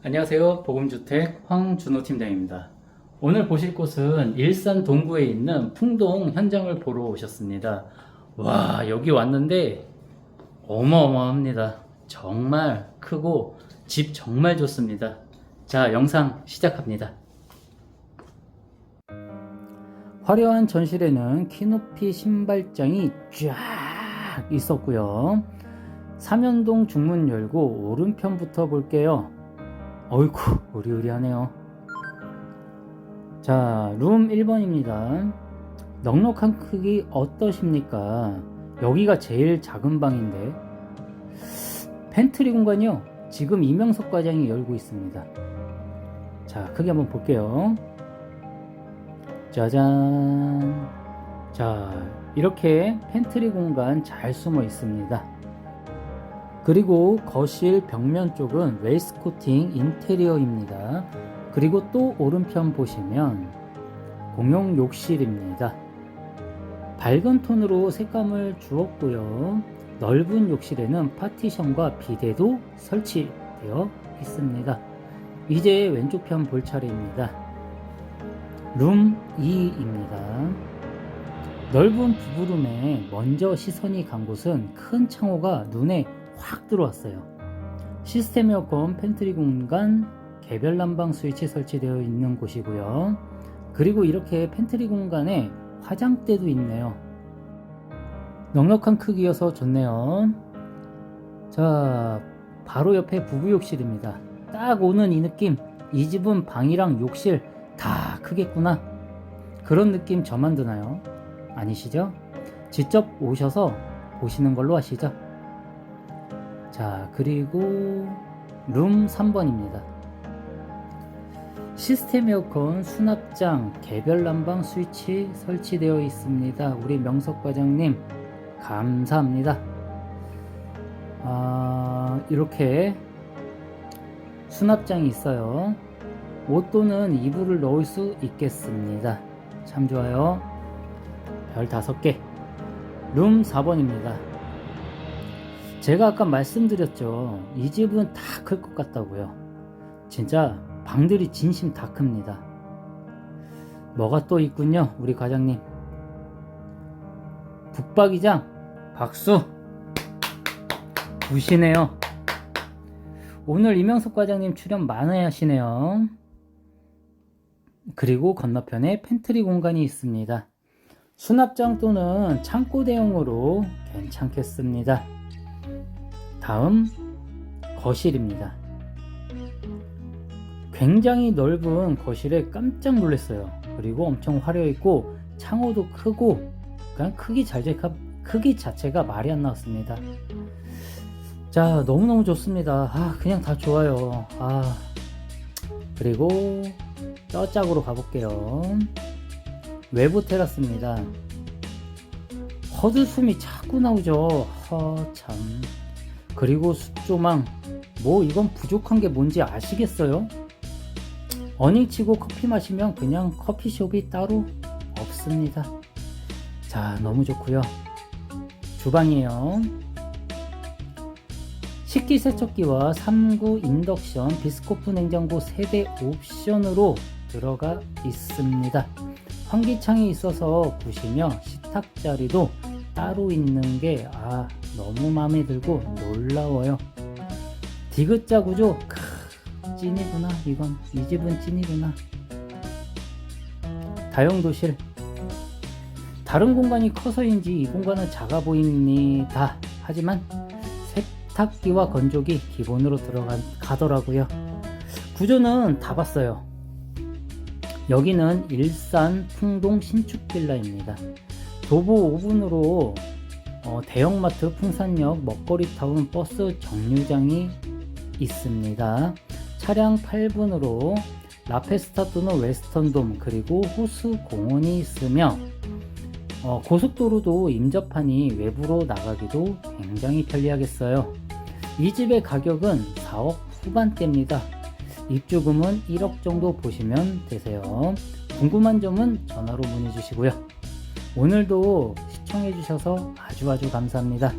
안녕하세요. 보금주택 황준호 팀장입니다. 오늘 보실 곳은 일산 동구에 있는 풍동 현장을 보러 오셨습니다. 와, 여기 왔는데 어마어마합니다. 정말 크고 집 정말 좋습니다. 자, 영상 시작합니다. 화려한 전실에는 키높이 신발장이 쫙 있었고요. 삼연동 중문 열고 오른편부터 볼게요. 어이쿠, 으리으리하네요. 자, 룸 1번입니다. 넉넉한 크기 어떠십니까? 여기가 제일 작은 방인데, 팬트리 공간이요. 지금 이명석 과장이 열고 있습니다. 자, 크게 한번 볼게요. 짜잔. 자, 이렇게 팬트리 공간 잘 숨어 있습니다. 그리고 거실 벽면 쪽은 웨이스코팅 인테리어입니다. 그리고 또 오른편 보시면 공용 욕실입니다. 밝은 톤으로 색감을 주었고요. 넓은 욕실에는 파티션과 비데도 설치되어 있습니다. 이제 왼쪽 편 볼 차례입니다. 룸 2입니다. 넓은 부부룸에 먼저 시선이 간 곳은 큰 창호가 눈에 확 들어왔어요. 시스템 에어컨 팬트리 공간 개별 난방 스위치 설치되어 있는 곳이고요. 그리고 이렇게 팬트리 공간에 화장대도 있네요. 넉넉한 크기여서 좋네요. 자, 바로 옆에 부부 욕실입니다. 딱 오는 이 느낌. 이 집은 방이랑 욕실 다 크겠구나. 그런 느낌 저만 드나요? 아니시죠? 직접 오셔서 보시는 걸로 하시죠. 자, 그리고 룸 3번입니다. 시스템 에어컨 수납장 개별 난방 스위치 설치되어 있습니다. 우리 명석 과장님 감사합니다. 아, 이렇게 수납장이 있어요. 옷 또는 이불을 넣을 수 있겠습니다. 참 좋아요. 별 5개. 룸 4번입니다. 제가 아까 말씀드렸죠. 이 집은 다 클 것 같다고요. 진짜 방들이 진심 다 큽니다. 뭐가 또 있군요, 우리 과장님. 북박이장 박수. 부시네요. 오늘 이명석 과장님 출연 많이 하시네요. 그리고 건너편에 팬트리 공간이 있습니다. 수납장 또는 창고 대용으로 괜찮겠습니다. 다음 거실입니다. 굉장히 넓은 거실에 깜짝 놀랐어요. 그리고 엄청 화려했고 창호도 크고 그냥 크기 자체가 크기 자체가 말이 안 나왔습니다. 자 너무너무 좋습니다. 아 그냥 다 좋아요. 아 그리고 뼈짝으로 가볼게요. 외부 테라스입니다. 헛웃음이 자꾸 나오죠. 허참. 그리고 숲조망. 뭐 이건 부족한 게 뭔지 아시겠어요? 어닝치고 커피 마시면 그냥 커피숍이 따로 없습니다. 자, 너무 좋고요. 주방이에요. 식기세척기와 3구 인덕션 비스코프 냉장고 세대 옵션으로 들어가 있습니다. 환기창이 있어서 보시며 식탁 자리도 따로 있는 게 아, 너무 마음에 들고 놀라워요. 디귿자 구조 크, 찐이구나 이건 이 집은 찐이구나. 다용도실 다른 공간이 커서인지 이 공간은 작아 보입니다. 하지만 세탁기와 건조기 기본으로 들어가더라고요. 구조는 다 봤어요. 여기는 일산 풍동 신축 빌라입니다. 도보 5분으로 어, 대형마트 풍산역 먹거리타운 버스 정류장이 있습니다. 차량 8분으로 라페스타 또는 웨스턴돔 그리고 호수 공원이 있으며 어, 고속도로도 임접하니 외부로 나가기도 굉장히 편리하겠어요. 이 집의 가격은 4억 후반대입니다. 입주금은 1억 정도 보시면 되세요. 궁금한 점은 전화로 문의 주시고요. 오늘도 시청해 주셔서 아주 아주 감사합니다.